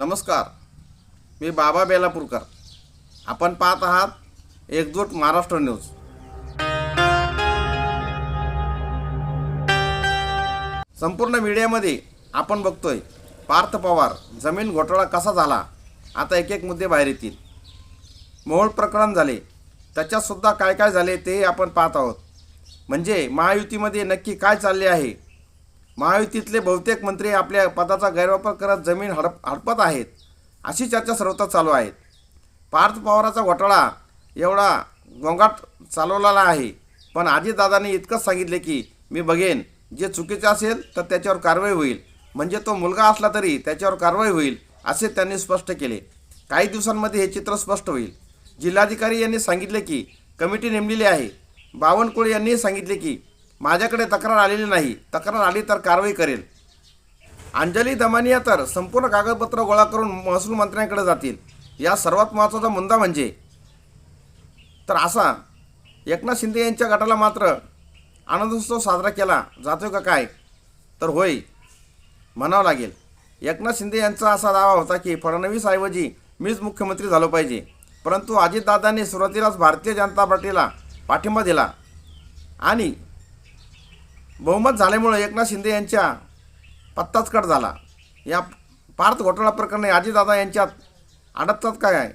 नमस्कार. मी बाबा बेलापूरकर. आपण पाहत आहात एकजूट महाराष्ट्र न्यूज. संपूर्ण मीडियामध्ये आपण बघतोय पार्थ पवार जमीन घोटाळा कसा झाला? आता एक एक मुद्दे बाहेर येतील. मोहोळ प्रकरण झाले. त्याच्यातसुद्धा काय काय झाले तेही आपण पाहत आहोत. म्हणजे महायुतीमध्ये नक्की काय चालले आहे? महायुतीतले बहुतेक मंत्री आपल्या पदाचा गैरवापर करत जमीन हडप हडपत आहेत अशी चर्चा सर्वत्र चालू आहेत. पार्थ पवाराचा घोटाळा एवढा गोंगाट चालवलेला आहे. पण आजीदादांनी इतकंच सांगितले की मी बघेन जे चुकीचं असेल तर त्याच्यावर कारवाई होईल. म्हणजे तो मुलगा असला तरी त्याच्यावर कारवाई होईल असे त्यांनी स्पष्ट केले. काही दिवसांमध्ये हे चित्र स्पष्ट होईल. जिल्हाधिकारी यांनी सांगितले की कमिटी नेमलेली आहे. बावनकुळे यांनी सांगितले की माझ्याकडे तक्रार आलेली नाही. तक्रार आली तर कारवाई करेल. अंजली दमानिया तर संपूर्ण कागदपत्र गोळा करून महसूल मंत्र्यांकडे जातील. या सर्वात महत्त्वाचा मुद्दा म्हणजे तर असा एकनाथ शिंदे यांच्या गटाला मात्र आनंदोत्सव साजरा केला जातोय का काय? तर होय म्हणावं लागेल. एकनाथ शिंदे यांचा असा दावा होता की फडणवीसऐवजी मीच मुख्यमंत्री झालो पाहिजे. परंतु अजितदादांनी सुरुवातीलाच भारतीय जनता पार्टीला पाठिंबा दिला. आणि बहुमत झाल्यामुळे एकनाथ शिंदे यांच्या पत्ताच कट झाला. या पार्थ घोटाळा प्रकरणी अजितदादा यांच्यात अडकतात काय आहे?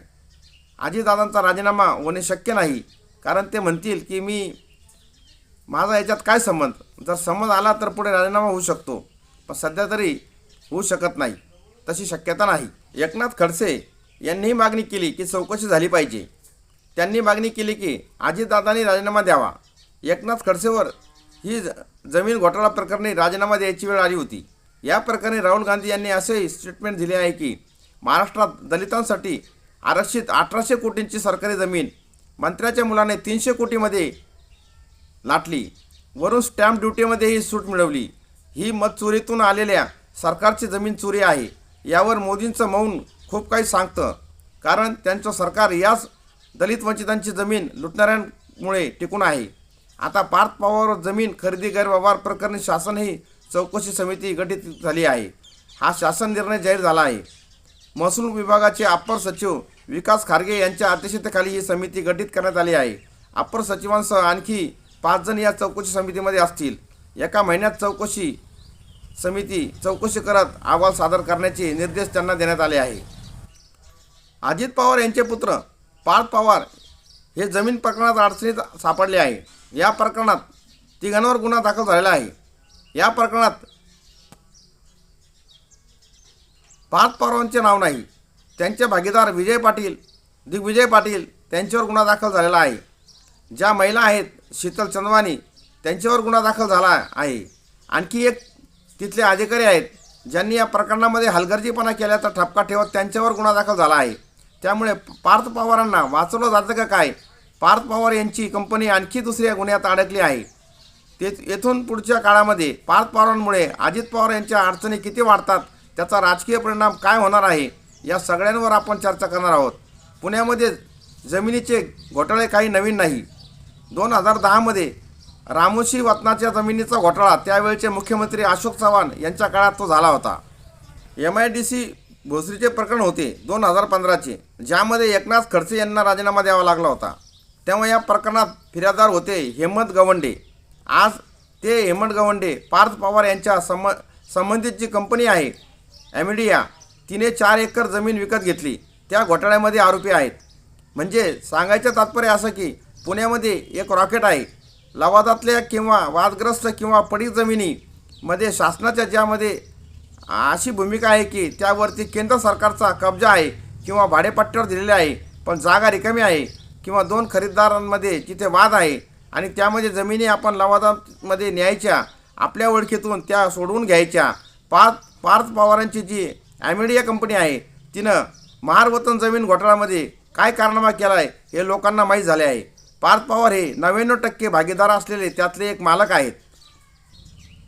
अजितदादांचा राजीनामा होणे शक्य नाही. कारण ते म्हणतील की मी माझा याच्यात काय संबंध? जर संबंध आला तर पुढे राजीनामा होऊ शकतो. पण सध्या तरी होऊ शकत नाही. तशी शक्यता नाही. एकनाथ खडसे यांनीही मागणी केली की चौकशी झाली पाहिजे. त्यांनी मागणी केली की अजितदादांनी राजीनामा द्यावा. एकनाथ खडसेवर ही ज- जमीन घोटाळा प्रकरणी राजीनामा द्यायची वेळ आली होती. या प्रकरणी राहुल गांधी यांनी असे स्टेटमेंट दिले आहे की महाराष्ट्रात दलितांसाठी आरक्षित अठराशे कोटींची सरकारी जमीन मंत्र्याच्या मुलाने तीनशे कोटीमध्ये लाटली. वरून स्टॅम्प ड्युटीमध्येही सूट मिळवली. ही मत चोरीतून आलेल्या सरकारची जमीन चोरी आहे यावर मोदींचं मौन खूप काही सांगतं. कारण त्यांचं सरकार याच दलित वंचितांची जमीन लुटणाऱ्यांमुळे टिकून आहे. आता पार्थ पवार जमीन खरेदी गैरव्यवहार प्रकरणी शासन ही चौकशी समिती गठीत झाली आहे. हा शासन निर्णय जाहीर झाला आहे. महसूल विभागाचे अप्पर सचिव विकास खारगे यांच्या अध्यक्षतेखाली ही समिती गठीत करण्यात आली आहे. अप्पर सचिवांसह आणखी पाच जण या चौकशी समितीमध्ये असतील. एका महिन्यात चौकशी समिती चौकशी करत अहवाल सादर करण्याचे निर्देश त्यांना देण्यात आले आहे. अजित पवार यांचे पुत्र पार्थ पवार हे जमीन प्रकरणात अडचणीत सापडले आहे या प्रकरणात तिघांवर गुन्हा दाखल झालेला आहे. या प्रकरणात पार्थ पवारांचे नाव नाही त्यांचे भागीदार विजय पाटील दिग्विजय पाटील त्यांच्यावर गुन्हा दाखल झालेला आहे. ज्या महिला आहेत शीतल चंदवानी त्यांच्यावर गुन्हा दाखल झाला आहे. आणखी एक तिथले अधिकारी आहेत ज्यांनी या प्रकरणामध्ये हलगर्जीपणा केल्याचा ठपका ठेवत त्यांच्यावर गुन्हा दाखल झाला आहे. त्यामुळे पार्थ पवारांना वाचवलं जातं का काय पार्थ पवार यांची कंपनी आणखी दुसऱ्या गुन्ह्यात अडकली आहे. ते येथून पुढच्या काळामध्ये पार्थ पवारांमुळे अजित पवार यांच्या अडचणी किती वाढतात त्याचा राजकीय परिणाम काय होणार आहे या सगळ्यांवर आपण चर्चा करणार आहोत. पुण्यामध्ये जमिनीचे घोटाळे काही नवीन नाही. दोन हजार दहामध्ये रामोशी वतनाच्या जमिनीचा घोटाळा त्यावेळचे मुख्यमंत्री अशोक चव्हाण यांच्या काळात तो झाला होता. एम आय डी सी भोसरीचे प्रकरण होते दोन हजार पंधराचे ज्यामध्ये एकनाथ खडसे यांना राजीनामा द्यावा लागला होता. तेव्हा या प्रकरणात फिर्यादार होते हेमंत गवंडे. आज ते हेमंत गवंडे पार्थ पवार यांच्या सम संबंधित जी कंपनी आहे ॲमिडिया तिने चार एकर जमीन विकत घेतली. त्या घोटाळ्यामध्ये आरोपी आहेत. म्हणजे सांगायचं तात्पर्य असं की पुण्यामध्ये एक रॉकेट आहे. लवादातल्या किंवा वादग्रस्त किंवा पडीक जमिनीमध्ये शासनाच्या ज्यामध्ये अशी भूमिका आहे की त्यावरती केंद्र सरकारचा कब्जा आहे किंवा भाडेपट्ट्यावर दिलेले आहे पण जागा रिकामी आहे. किंवा दोन खरेदीदारांमध्ये जिथे वाद आहे आणि त्यामध्ये जमिनी आपण लवादामध्ये न्यायच्या आपल्या ओळखीतून त्या सोडवून घ्यायच्या पार्थ पार्थ पवारांची जी ॲमिडिया कंपनी आहे तिनं महारवतन जमीन घोटाळ्यामध्ये काय कारनामा केला आहे हे लोकांना माहीत झाले आहे. पार्थ पवार हे नव्याण्णव टक्के भागीदार असलेले त्यातले एक मालक आहेत.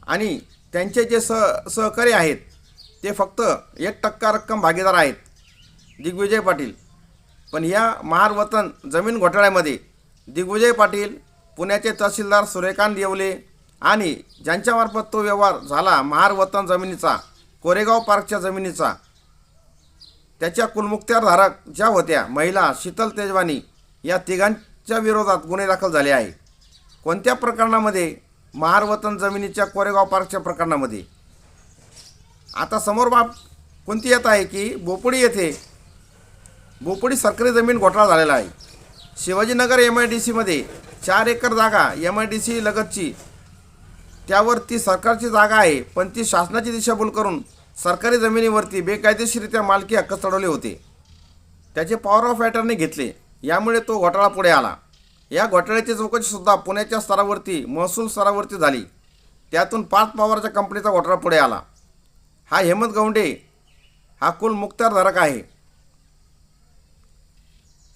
आणि त्यांचे जे सह सहकारी आहेत ते फक्त एक टक्का रक्कम भागीदार आहेत. दिग्विजय पाटील. पण या महारवतन जमीन घोटाळ्यामध्ये दिग्विजय पाटील पुण्याचे तहसीलदार सूर्यकांत येवले आणि ज्यांच्यामार्फत तो व्यवहार झाला महारवतन जमिनीचा कोरेगाव पार्कच्या जमिनीचा. त्याच्या कुलमुक्त्यारधारक ज्या होत्या महिला शीतल तेजवानी या तिघांच्या विरोधात गुन्हे दाखल झाले आहे कोणत्या प्रकरणामध्ये? महारवतन जमिनीच्या कोरेगाव पार्कच्या प्रकरणामध्ये. आता समोर बाब कोणती येत आहे की बोपडी येथे बोपडी सरकारी जमीन घोटाळा झालेला आहे. शिवाजीनगर एम आय डी सीमध्ये चार एकर जागा एम आय डी सी लगतची. त्यावर ती सरकारची जागा आहे पण ती शासनाची दिशाभूल करून सरकारी जमिनीवरती बेकायदेशीरित्या मालकी हक्क चढवले होते. त्याचे पॉवर ऑफ अटर्नी घेतले. यामुळे तो घोटाळा पुढे आला. या घोटाळ्याची चौकशीसुद्धा पुण्याच्या स्तरावरती महसूल स्तरावरती झाली. त्यातून पाच पॉवरच्या कंपनीचा घोटाळा पुढे आला. हा हेमंत गौंडे हा कुल मुक्तारधारक आहे.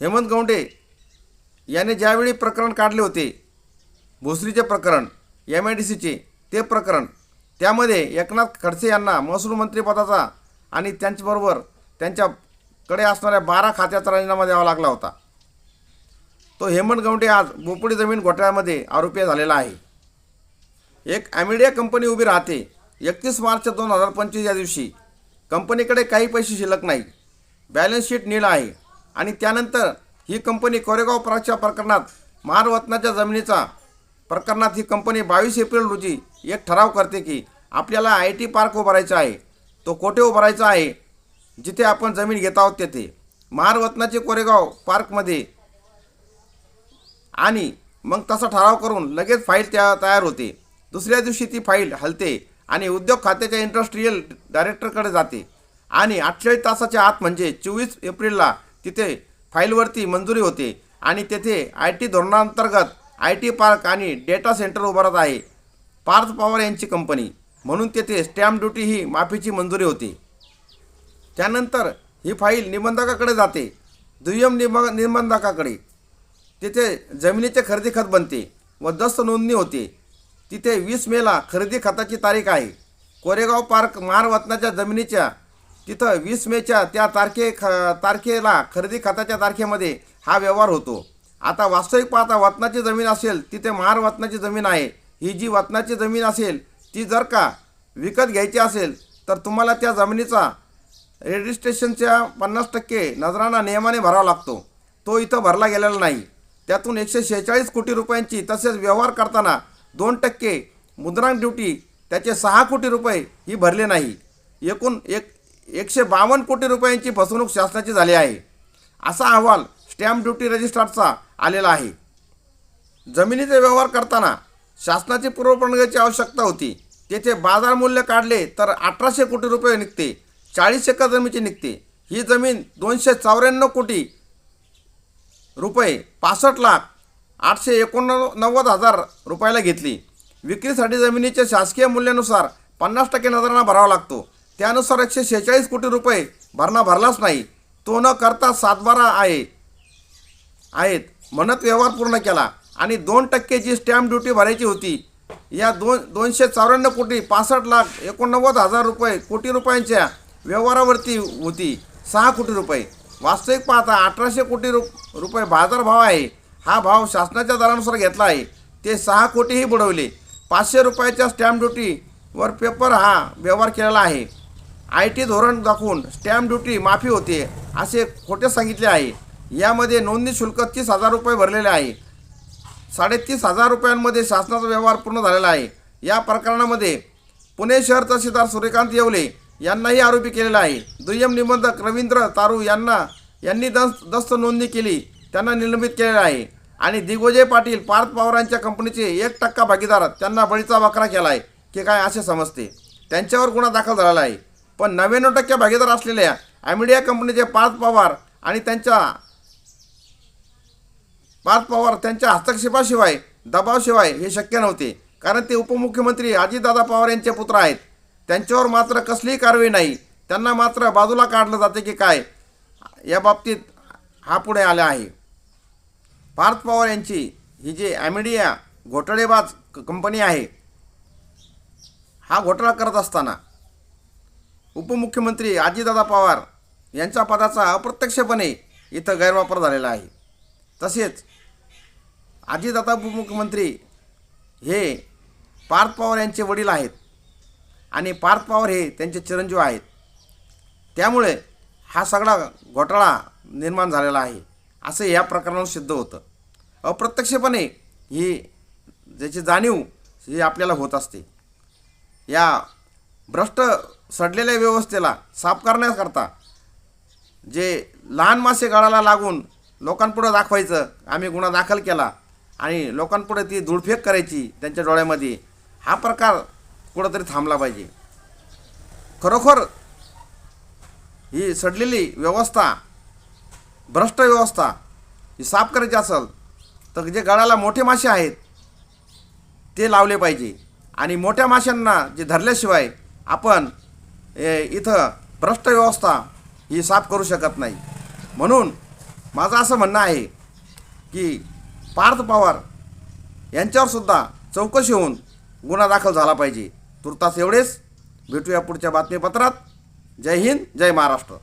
हेमंत गौंडे याने ज्यावेळी प्रकरण काढले होते भोसरीचे प्रकरण एम आय डी सीचे ते प्रकरण त्यामध्ये एकनाथ खडसे यांना महसूल मंत्रीपदाचा आणि त्यांच्याबरोबर त्यांच्याकडे असणाऱ्या बारा खात्याचा राजीनामा द्यावा लागला होता. तो हेमंत गौंडे आज बोपडी जमीन घोटाळ्यामध्ये आरोपी झालेला आहे. एक ॲमिडिया कंपनी उभी राहते. एकतीस मार्च दोन हजार पंचवीस या दिवशी कंपनीकडे काही पैसे शिल्लक नाही. बॅलन्स शीट नील आहे. आणि त्यानंतर ही कंपनी कोरेगाव प्राच्या प्रकरणात महारवतनाच्या जमिनीचा प्रकरणात ही कंपनी बावीस एप्रिल रोजी एक ठराव करते की आपल्याला आय टी पार्क उभारायचा आहे तो कोठे उभारायचा आहे जिथे आपण जमीन घेत आहोत तेथे. महारवतनाचे कोरेगाव पार्कमध्ये आणि मग तसा ठराव करून लगेच फाईल त्या तयार होते. दुसऱ्या दिवशी ती फाईल हलते आणि उद्योग खात्याच्या इंडस्ट्रीयल डायरेक्टरकडे जाते. आणि अठ्ठेचाळीस तासाच्या आत म्हणजे चोवीस एप्रिलला तिथे फाईलवरती मंजुरी होते आणि तेथे आय टी धोरणांतर्गत आय टी पार्क आणि डेटा सेंटर उभारत आहे. पार्थ पवार यांची कंपनी. म्हणून तेथे स्टॅम्प ड्युटी ही माफीची मंजुरी होती. त्यानंतर ही फाईल निबंधकाकडे जाते. दुय्यम निब निबंधकाकडे. तिथे जमिनीचे खरेदी खत बनते व दस्त नोंदणी होते. तिथे वीस मेला खरेदी खताची तारीख आहे. कोरेगाव पार्क महारवतनाच्या जमिनीच्या तिथं वीस मेच्या त्या तारखे ख तारखेला खरेदी खताच्या तारखेमध्ये हा व्यवहार होतो. आता वास्तविक पाहता वतनाची जमीन असेल तिथे महारवतनाची जमीन आहे. ही जी वतनाची जमीन असेल ती जर का विकत घ्यायची असेल तर तुम्हाला त्या जमिनीचा रजिस्ट्रेशनच्या पन्नास टक्के नजराना नियमाने भरावा लागतो. तो इथं भरला गेलेला नाही. त्यातून एकशे शेहेचाळीस कोटी रुपयांची तसेच व्यवहार करताना दोन टक्के मुद्रांक ड्युटी त्याचे सहा कोटी रुपये ही भरले नाही. एकूण एक एकशे बावन्न कोटी रुपयांची फसवणूक शासनाची झाली आहे. असा अहवाल स्टॅम्प ड्युटी रजिस्ट्रारचा आलेला आहे. जमिनीचे व्यवहार करताना शासनाची पूर्वपणगाची आवश्यकता होती. तेथे बाजार मूल्य काढले तर अठराशे कोटी रुपये निघते. चाळीस एकर जमिनीची निघते. ही जमीन दोनशे चौऱ्याण्णव कोटी रुपये पासष्ट लाख आठशे एकोणनव्वद हजार रुपयाला घेतली. विक्रीसाठी जमिनीच्या शासकीय मूल्यानुसार पन्नास टक्के नजरांना भरावा लागतो. त्यानुसार एकशे शेहेचाळीस कोटी रुपये भरणा भरलाच नाही. तो न करता सातबारा आहे आहेत म्हणत व्यवहार पूर्ण केला. आणि दोन टक्के जी स्टॅम्प ड्युटी भरायची होती या दोन दोनशे चौऱ्याण्णव कोटी पासष्ट लाख एकोणनव्वद हजार रुपये कोटी रुपयांच्या व्यवहारावरती होती. सहा कोटी रुपये. वास्तविक पाहता अठराशे कोटी रु रुपये बाजारभाव आहे. हा भाव शासनाच्या दरानुसार घेतला आहे. ते सहा कोटीही बुडवले. पाचशे रुपयाच्या स्टॅम्प ड्युटीवर पेपर हा व्यवहार केलेला आहे. आय टी धोरण दाखवून स्टॅम्प ड्युटी माफी होते असे खोटे सांगितले आहे. यामध्ये नोंदणी शुल्क तीस हजार रुपये भरलेले आहे. साडेतीस हजार रुपयांमध्ये शासनाचा व्यवहार पूर्ण झालेला आहे. या प्रकरणामध्ये पुणे शहर तहसीलदार सूर्यकांत येवले यांनाही आरोपी केलेला आहे. दुय्यम निबंधक रवींद्र तारू यांना यांनी दस्त दस्त नोंदणी केली त्यांना निलंबित केलेलं आहे. आणि दिग्विजय पाटील पार्थ पवारांच्या कंपनीचे एक टक्का भागीदार त्यांना बळीचा वाकरा केला आहे की काय असे समजते. त्यांच्यावर गुन्हा दाखल झालेला आहे. पण नव्याण्णव टक्के भागीदार असलेल्या ॲमिडिया कंपनीचे पार्थ पवार आणि त्यांच्या पार्थ पवार त्यांच्या हस्तक्षेपाशिवाय दबावशिवाय हे शक्य नव्हते. कारण ते उपमुख्यमंत्री अजितदादा पवार यांचे पुत्र आहेत. त्यांच्यावर मात्र कसलीही कारवाई नाही. त्यांना मात्र बाजूला काढलं जाते की काय या बाबतीत हा पुढे आला आहे. पार्थ पवार यांची ही जी ॲमिडिया घोटाळेबाज क- कंपनी आहे हा घोटाळा करत असताना उपमुख्यमंत्री आजीदादा पवार यांच्या पदाचा अप्रत्यक्षपणे इथं गैरवापर झालेला आहे. तसेच आजीदादा उपमुख्यमंत्री हे पार्थ पवार यांचे वडील आहेत आणि पार्थ पवार हे त्यांचे चिरंजीव आहेत. त्यामुळे हा सगळा घोटाळा निर्माण झालेला आहे. असं या प्रकरणात सिद्ध होतं. अप्रत्यक्षपणे ही ज्याची जाणीव ही आपल्याला होत असते. या भ्रष्ट सडलेल्या व्यवस्थेला साफ करण्याकरता जे लहान मासे गळाला लागून लोकांपुढं दाखवायचं आम्ही गुन्हा दाखल केला आणि लोकांपुढे ती धुळफेक करायची त्यांच्या डोळ्यामध्ये हा प्रकार कुठंतरी थांबला पाहिजे. खरोखर ही सडलेली व्यवस्था भ्रष्ट व्यवस्था ही साफ करायची असेल तर जे गळाला मोठे मासे आहेत ते लावले पाहिजे. आणि मोठ्या माशांना जे धरल्याशिवाय आपण इथं भ्रष्ट व्यवस्था ही साफ करू शकत नाही. म्हणून माझं असं म्हणणं आहे की पार्थ पवार यांच्यावरसुद्धा चौकशी होऊन गुन्हा दाखल झाला पाहिजे. तुर्तास एवढेच. भेटूया पुढच्या बातमीपत्रात. जय हिंद जय महाराष्ट्र.